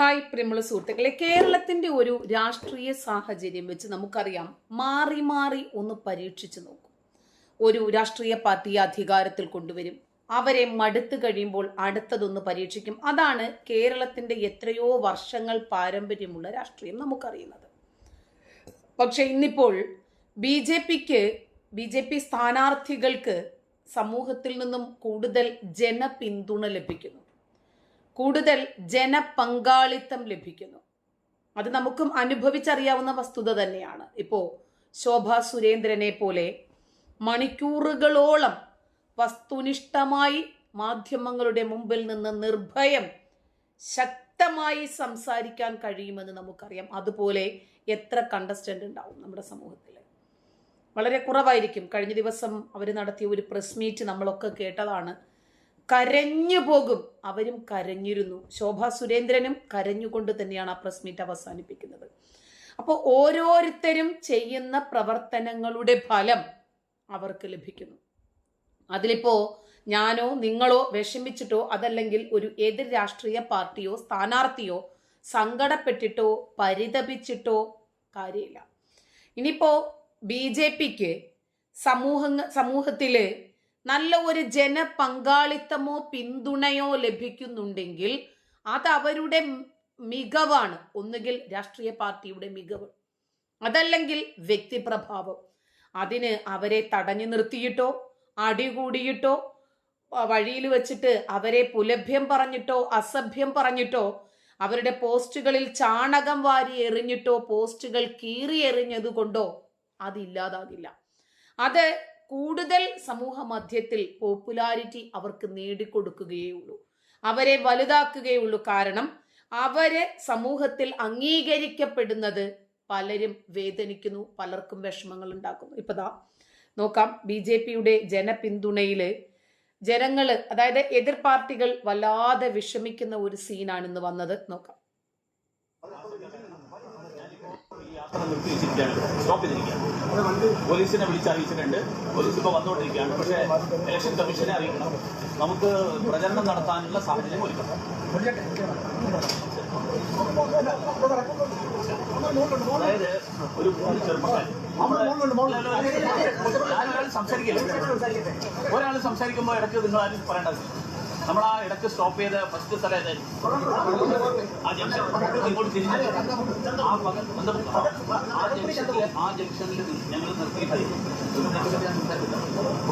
Hi പ്രിയമുള്ള സുഹൃത്തുക്കളെ കേരളത്തിന്റെ ഒരു രാഷ്ട്രീയ സാഹചര്യം വെച്ച് നമുക്കറിയാം മാറി മാറി ഒന്ന് പരീക്ഷിച്ചു നോക്കും. ഒരു രാഷ്ട്രീയ പാർട്ടിയെ അധികാരത്തിൽ കൊണ്ടുവരും. അവരെ മടുത്തു കഴിയുമ്പോൾ അടുത്തതൊന്ന് പരീക്ഷിക്കും. അതാണ് കേരളത്തിന്റെ എത്രയോ വർഷങ്ങൾ പാരമ്പര്യമുള്ള രാഷ്ട്രീയം നമുക്കറിയുന്നത്. പക്ഷെ ഇന്നിപ്പോൾ ബി ജെ പിക്ക് ബി ജെ പി സ്ഥാനാർത്ഥികൾക്ക് സമൂഹത്തിൽ നിന്നും കൂടുതൽ ജനപിന്തുണ ലഭിക്കുന്നു. കൂടുതൽ ജനപങ്കാളിത്തം ലഭിക്കുന്നു. അത് നമുക്കും അനുഭവിച്ചറിയാവുന്ന വസ്തുത തന്നെയാണ്. ഇപ്പോൾ ശോഭ സുരേന്ദ്രനെ പോലെ മണിക്കൂറുകളോളം വസ്തുനിഷ്ഠമായി മാധ്യമങ്ങളുടെ മുമ്പിൽ നിന്ന് നിർഭയം ശക്തമായി സംസാരിക്കാൻ കഴിയുമെന്ന് നമുക്കറിയാം. അതുപോലെ എത്ര കണ്ടസ്റ്റന്റ് ഉണ്ടാവും നമ്മുടെ സമൂഹത്തിൽ. വളരെ കുറവായിരിക്കും. കഴിഞ്ഞ ദിവസം അവർ നടത്തിയ ഒരു പ്രസ് മീറ്റ് നമ്മളൊക്കെ കേട്ടതാണ്. കരഞ്ഞു പോകും. അവരും കരഞ്ഞിരുന്നു. ശോഭ സുരേന്ദ്രനും കരഞ്ഞുകൊണ്ട് തന്നെയാണ് ആ പ്രസ് മീറ്റ് അവസാനിപ്പിക്കുന്നത്. അപ്പോൾ ഓരോരുത്തരും ചെയ്യുന്ന പ്രവർത്തനങ്ങളുടെ ഫലം അവർക്ക് ലഭിക്കുന്നു. അതിലിപ്പോ ഞാനോ നിങ്ങളോ വിഷമിച്ചിട്ടോ അതല്ലെങ്കിൽ ഒരു എതിർ രാഷ്ട്രീയ പാർട്ടിയോ സ്ഥാനാർത്ഥിയോ സങ്കടപ്പെട്ടിട്ടോ പരിതപിച്ചിട്ടോ കാര്യമില്ല. ഇനിയിപ്പോ ബി ജെ പിക്ക് സമൂഹ സമൂഹത്തിൽ നല്ല ഒരു ജനപങ്കാളിത്തമോ പിന്തുണയോ ലഭിക്കുന്നുണ്ടെങ്കിൽ അത് അവരുടെ മികവാണ്. ഒന്നുകിൽ രാഷ്ട്രീയ പാർട്ടിയുടെ മികവ് അതല്ലെങ്കിൽ വ്യക്തിപ്രഭാവം. അതിന് അവരെ തടഞ്ഞു നിർത്തിയിട്ടോ അടികൂടിയിട്ടോ വഴിയിൽ വെച്ചിട്ട് അവരെ പുലഭ്യം പറഞ്ഞിട്ടോ അസഭ്യം പറഞ്ഞിട്ടോ അവരുടെ പോസ്റ്റുകളിൽ ചാണകം വാരി എറിഞ്ഞിട്ടോ പോസ്റ്റുകൾ കീറി എറിഞ്ഞതുകൊണ്ടോ അതില്ലാതാകില്ല അത് കൂടുതൽ സമൂഹ മധ്യത്തിൽ പോപ്പുലാരിറ്റി അവർക്ക് നേടിക്കൊടുക്കുകയേ ഉള്ളൂ അവരെ വലുതാക്കുകയുള്ളൂ കാരണം അവരെ സമൂഹത്തിൽ അംഗീകരിക്കപ്പെടുന്നത് പലരും വേദനിക്കുന്നു പലർക്കും വിഷമങ്ങൾ ഉണ്ടാക്കുന്നു ഇപ്പതാ നോക്കാം ബി ജെ പിയുടെ ജനപിന്തുണയിൽ ജനങ്ങൾ അതായത് എതിർ പാർട്ടികൾ വല്ലാതെ വിഷമിക്കുന്ന ഒരു സീനാണ് ഇന്ന് വന്നത്. നോക്കാം. യാത്ര നിർത്തി വെച്ചിരിക്കുകയാണ് സ്റ്റോപ്പ് ചെയ്തിരിക്കുകയാണ് പോലീസിനെ വിളിച്ചറിയിച്ചിട്ടുണ്ട് പോലീസ് ഇപ്പോൾ വന്നുകൊണ്ടിരിക്കുകയാണ്. പക്ഷേ ഇലക്ഷൻ കമ്മീഷനെ അറിയിക്കണം. നമുക്ക് പ്രചരണം നടത്താനുള്ള സാഹചര്യം ഒരുക്കണം. അതായത് ഒരു മൂന്ന് സംസാരിക്കില്ല. ഒരാൾ സംസാരിക്കുമ്പോൾ ഇടയ്ക്ക് നിങ്ങൾ ആരും പറയേണ്ടത് നമ്മൾ ആ ഇടയ്ക്ക് സ്റ്റോപ്പ് ചെയ്ത ഫസ്റ്റ് സ്ഥലം ഏതായിരുന്നു ആ ജംഗ്ഷൻ ഇങ്ങോട്ട് തിരിഞ്ഞിട്ട് ആ പക- ബന്ധപ്പെട്ട ആ ജംഗ്ഷനിൽ ആ ജംഗ്ഷനിൽ ഞങ്ങൾ നിർത്തിയിട്ടായിരുന്നു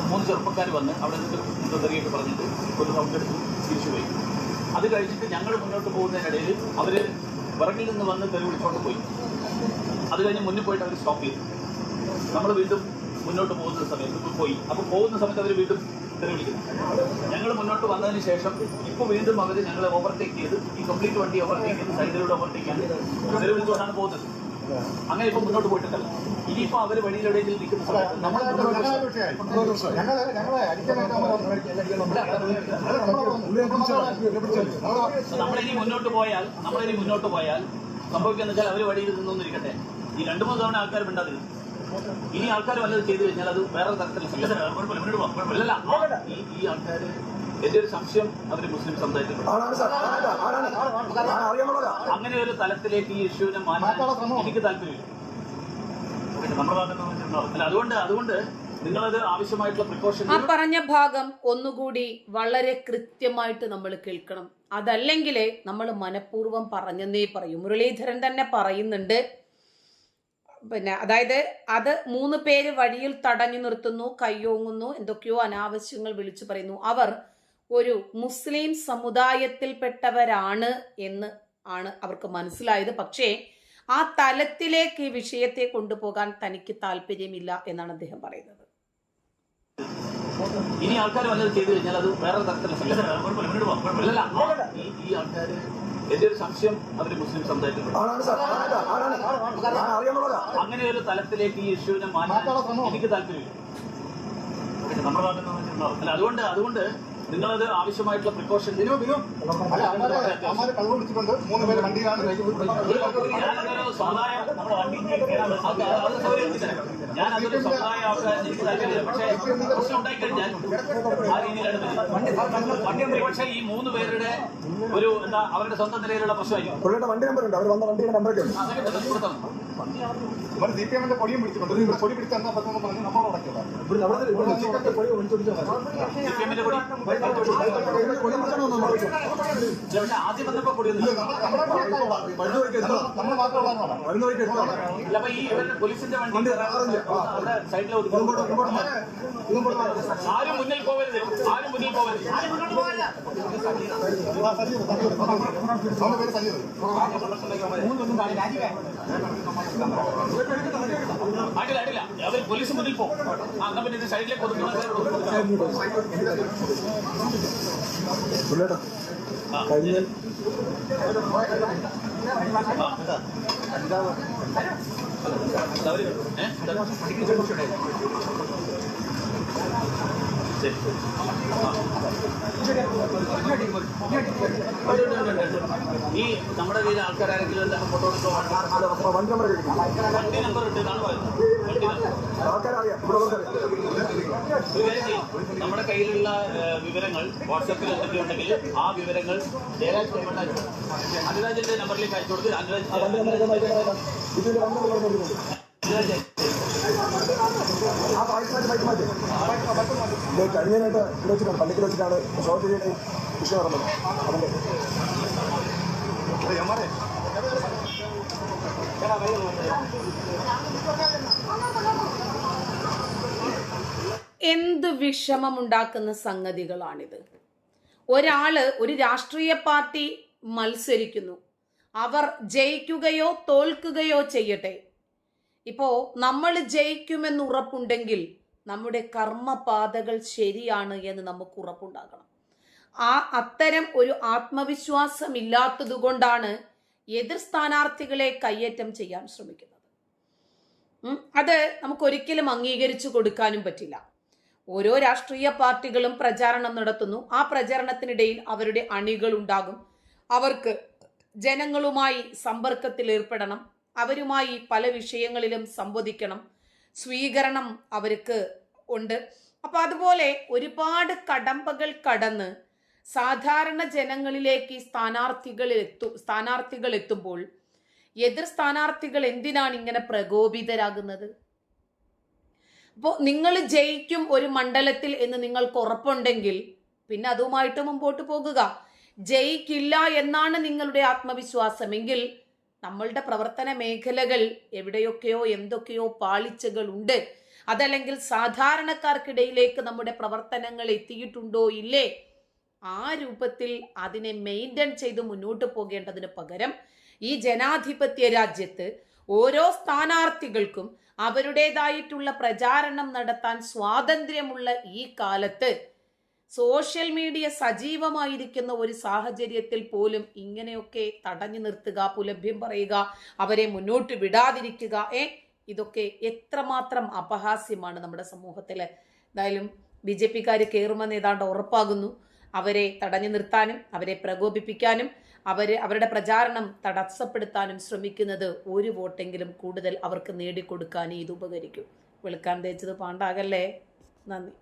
മൂന്ന് ചെറുപ്പക്കാർ വന്ന് അവിടെ നിന്ന് മുൻതറിയൊക്കെ പറഞ്ഞിട്ട് ഒരു റൗണ്ട് എടുത്ത് തിരിച്ചു അത് കഴിഞ്ഞിട്ട് ഞങ്ങൾ മുന്നോട്ട് പോകുന്നതിനിടയിൽ അവർ പുറകിൽ നിന്ന് വന്ന് തെറി വിളിച്ചോണ്ട് പോയി. അത് കഴിഞ്ഞ് മുന്നിൽ പോയിട്ട് അവർ സ്റ്റോപ്പ് ചെയ്തു. നമ്മൾ വീണ്ടും മുന്നോട്ട് പോകുന്ന സമയത്ത് പോയി. അപ്പോൾ പോകുന്ന സമയത്ത് അവർ വീണ്ടും ഞങ്ങൾ മുന്നോട്ട് വന്നതിന് ശേഷം ഇപ്പൊ വീണ്ടും അവർ ഞങ്ങളെ ഓവർടേക്ക് ചെയ്ത് ഈ കംപ്ലീറ്റ് വണ്ടി ഓവർടേക്ക് ചെയ്ത് സൈഡിലൂടെ ഓവർടേക്കാണ് നിലവിളിച്ചുകൊണ്ടാണ് പോകുന്നത്. അങ്ങനെ ഇപ്പൊ മുന്നോട്ട് പോയിട്ടുണ്ടല്ലോ ഇനിയിപ്പോ അവർ വഴിയിലൂടെ നിൽക്കുന്ന സമയത്ത് നമ്മൾ നമ്മളിനി മുന്നോട്ട് പോയാൽ നമ്മളിനി മുന്നോട്ട് പോയാൽ സംഭവിക്കുന്ന വെച്ചാൽ അവർ വഴിയിൽ നിന്നൊന്നിരിക്കട്ടെ. ഈ രണ്ടു മൂന്ന് തവണ ആൾക്കാർ മിണ്ടാതിരുന്നു ഇനി ആൾക്കാർ വല്ലത് ചെയ്തു കഴിഞ്ഞാൽ അത് വേറെ തരത്തിലുള്ള അല്ലല്ല ഈ ഈ ആൾക്കാർ എന്റെ ഒരു സംശയം അവർ മുസ്ലിം സമുദായത്തിൽ അങ്ങനെ ഒരു തലത്തിലേക്ക് ഈ ഇഷ്യൂവിനെ മാറ്റാൻ എനിക്ക് താല്പര്യമില്ല. അല്ല അതുകൊണ്ട് അതുകൊണ്ട് ആ പറഞ്ഞ ഭാഗം ഒന്നുകൂടി വളരെ കൃത്യമായിട്ട് നമ്മൾ കേൾക്കണം. അതല്ലെങ്കിൽ നമ്മൾ മനഃപൂർവം പറഞ്ഞെന്നേ പറയൂ. മുരളീധരൻ തന്നെ പറയുന്നുണ്ട് പിന്നെ അതായത് അത് മൂന്ന് പേര് വഴിയിൽ തടഞ്ഞു നിർത്തുന്നു കയ്യോങ്ങുന്നു എന്തൊക്കെയോ അനാവശ്യങ്ങൾ വിളിച്ചു പറയുന്നു. അവർ ഒരു മുസ്ലിം സമുദായത്തിൽപ്പെട്ടവരാണ് എന്ന് ആണ് അവർക്ക് മനസ്സിലായത്. പക്ഷേ ആ തലത്തിലേക്ക് ഈ വിഷയത്തെ കൊണ്ടുപോകാൻ തനിക്ക് താല്പര്യമില്ല എന്നാണ് അദ്ദേഹം പറയുന്നത്. ഇനി ആൾക്കാർ വല്ലതും ചെയ്തു കഴിഞ്ഞാൽ അത് വേറെ തരത്തിലുള്ള ഈ ആൾക്കാർ എന്റെ ഒരു സംശയം അവർ മുസ്ലിം അറിയാമുള്ളതാ അങ്ങനെ ഒരു തലത്തിലേക്ക് ഈ ഇഷ്യൂവിനെ മാറ്റാൻ എനിക്ക് താല്പര്യമില്ല. അല്ല അതുകൊണ്ട് അതുകൊണ്ട് നിങ്ങളത് ആവശ്യമായിട്ടുള്ള പ്രിക്കോഷൻ ബിനു ബിനു അല്ല അമ്മാരെ അമ്മാരെ കള്ളു പിടിച്ചിട്ടുണ്ട് മൂന്ന് പേര് വണ്ടിയിലാണ് സമുദായ വണ്ടി. ഞാൻ അതൊരു സമുദായ ആൾക്കാരെ എനിക്ക് താല്പര്യമില്ല പക്ഷേ പ്രശ്നം ഉണ്ടായിക്കഴിഞ്ഞാൽ ആ രീതിയിലാണ്. പക്ഷേ ഈ മൂന്ന് പേരുടെ ഒരു എന്താ അവരുടെ സ്വന്തം നിലയിലുള്ള പ്രശ്നമായിരിക്കും. പുള്ളിയുടെ വണ്ടി നമ്പർ ഉണ്ട്. അവർ വന്ന വണ്ടിയുടെ നമ്പറൊക്കെ ഉണ്ട്. സി പി എമ്മിന്റെ പൊടിയും പിടിച്ചിട്ടുണ്ട്. പൊടി പിടിച്ച് എന്നാ പറ്റുമെന്ന് പറഞ്ഞ് നമ്മളോട് അടക്കില്ല ഇവിടെ അവിടെ ഇവിടെ നിൽക്കട്ടെ, പൊടി ഒളിച്ചു പിടിച്ചാൽ മതി. സി കൂടി. പൊടി പിടിക്കണമെന്ന് നമ്മൾ ചോദിച്ചു. പക്ഷേ ആദ്യം നമ്മുടെ. നമ്മുടെ എത്തുക. ഇല്ല അപ്പൊ ഈ പോലീസിന്റെ വണ്ടി വാ. ആരും മുന്നിൽ പോവരുത് ആരും മുന്നിൽ പോകരുത്. അടില്ല അടില്ല അവർ പോലീസ് മുന്നിൽ പോകും ആ എന്നാ പിന്നെ ഇത് സൈഡിലേക്ക് പുള്ളിയുടെ കഴിഞ്ഞ? ശരി ആ. ഉണ്ട്, ഉണ്ട്, ഉണ്ട്, ഉണ്ട്. ഈ നമ്മുടെ കയ്യിൽ എന്താണ് ഫോട്ടോ എടുത്തോ? വണ്ടി നമ്പർ വണ്ടി നമ്പർ കാര്യം ചെയ്യ്. നമ്മുടെ കയ്യിലുള്ള വിവരങ്ങൾ വാട്സാപ്പിൽ എന്തൊക്കെയുണ്ടെങ്കിൽ ആ വിവരങ്ങൾ ജയരാജ് അനുരാജിന്റെ നമ്പറിലേക്ക് അയച്ചു കൊടുത്ത് അനുരാജ് ആ പായസം കഴിഞ്ഞതിനായിട്ട് ഇവിടെ വെച്ചിട്ടാണ്. പള്ളിക്കൽ വെച്ചിട്ടാണ്. ശോഭയുടെ എന്ത് വിഷമമുണ്ടാക്കുന്ന സംഗതികളാണിത്? ഒരാൾ ഒരു രാഷ്ട്രീയ പാർട്ടി മത്സരിക്കുന്നു. അവർ ജയിക്കുകയോ തോൽക്കുകയോ ചെയ്യട്ടെ. ഇപ്പോ നമ്മൾ ജയിക്കുമെന്ന് ഉറപ്പുണ്ടെങ്കിൽ നമ്മുടെ കർമ്മപാതകൾ ശരിയാണ് എന്ന് നമുക്ക് ഉറപ്പുണ്ടാകണം. ആ അത്തരം ഒരു ആത്മവിശ്വാസം ഇല്ലാത്തതുകൊണ്ടാണ് എതിർ സ്ഥാനാർത്ഥികളെ കയ്യേറ്റം ചെയ്യാൻ ശ്രമിക്കുന്നത്. അത് നമുക്കൊരിക്കലും അംഗീകരിച്ചു കൊടുക്കാനും പറ്റില്ല. ഓരോ രാഷ്ട്രീയ പാർട്ടികളും പ്രചാരണം നടത്തുന്നു. ആ പ്രചാരണത്തിനിടയിൽ അവരുടെ അണികൾ ഉണ്ടാകും. അവർക്ക് ജനങ്ങളുമായി സമ്പർക്കത്തിൽ ഏർപ്പെടണം. അവരുമായി പല വിഷയങ്ങളിലും സംവദിക്കണം. സ്വീകരണം അവർക്ക് ഉണ്ട്. അപ്പൊ അതുപോലെ ഒരുപാട് കടമ്പകൾ കടന്ന് സാധാരണ ജനങ്ങളിലേക്ക് ഈ സ്ഥാനാർത്ഥികൾ എത്തു സ്ഥാനാർത്ഥികൾ എത്തുമ്പോൾ എതിർ സ്ഥാനാർത്ഥികൾ എന്തിനാണ് ഇങ്ങനെ പ്രകോപിതരാകുന്നത്? അപ്പോൾ നിങ്ങൾ ജയിക്കും ഒരു മണ്ഡലത്തിൽ എന്ന് നിങ്ങൾക്ക് ഉറപ്പുണ്ടെങ്കിൽ പിന്നെ അതുമായിട്ട് മുമ്പോട്ട് പോകുക. ജയിക്കില്ല എന്നാണ് നിങ്ങളുടെ ആത്മവിശ്വാസമെങ്കിൽ നമ്മളുടെ പ്രവർത്തന മേഖലകൾ എവിടെയൊക്കെയോ എന്തൊക്കെയോ പാളിച്ചകൾ ഉണ്ട്. അതല്ലെങ്കിൽ സാധാരണക്കാർക്കിടയിലേക്ക് നമ്മുടെ പ്രവർത്തനങ്ങൾ എത്തിയിട്ടുണ്ടോ ഇല്ലേ? ആ രൂപത്തിൽ അതിനെ മെയിന്റെയിൻ ചെയ്ത് മുന്നോട്ട് പോകേണ്ടതിന് പകരം ഈ ജനാധിപത്യ രാജ്യത്ത് ഓരോ സ്ഥാനാർത്ഥികൾക്കും അവരുടേതായിട്ടുള്ള പ്രചാരണം നടത്താൻ സ്വാതന്ത്ര്യമുള്ള ഈ കാലത്ത് സോഷ്യൽ മീഡിയ സജീവമായിരിക്കുന്ന ഒരു സാഹചര്യത്തിൽ പോലും ഇങ്ങനെയൊക്കെ തടഞ്ഞു നിർത്തുക പുലഭ്യം പറയുക അവരെ മുന്നോട്ട് വിടാതിരിക്കുക ഏ? ഇതൊക്കെ എത്രമാത്രം അപഹാസ്യമാണ് നമ്മുടെ സമൂഹത്തിൽ എന്തായാലും ബി ജെ പിക്കാർ കയറുമെന്ന് ഏതാണ്ട് ഉറപ്പാകുന്നു. അവരെ തടഞ്ഞു നിർത്താനും അവരെ പ്രകോപിപ്പിക്കാനും അവർ അവരുടെ പ്രചാരണം തടസ്സപ്പെടുത്താനും ശ്രമിക്കുന്നത് ഒരു വോട്ടെങ്കിലും കൂടുതൽ അവർക്ക് നേടിക്കൊടുക്കാനും ഇത് ഉപകരിക്കും. വെളുക്കാൻ തേച്ചത് പാണ്ടാകല്ലേ? നന്ദി.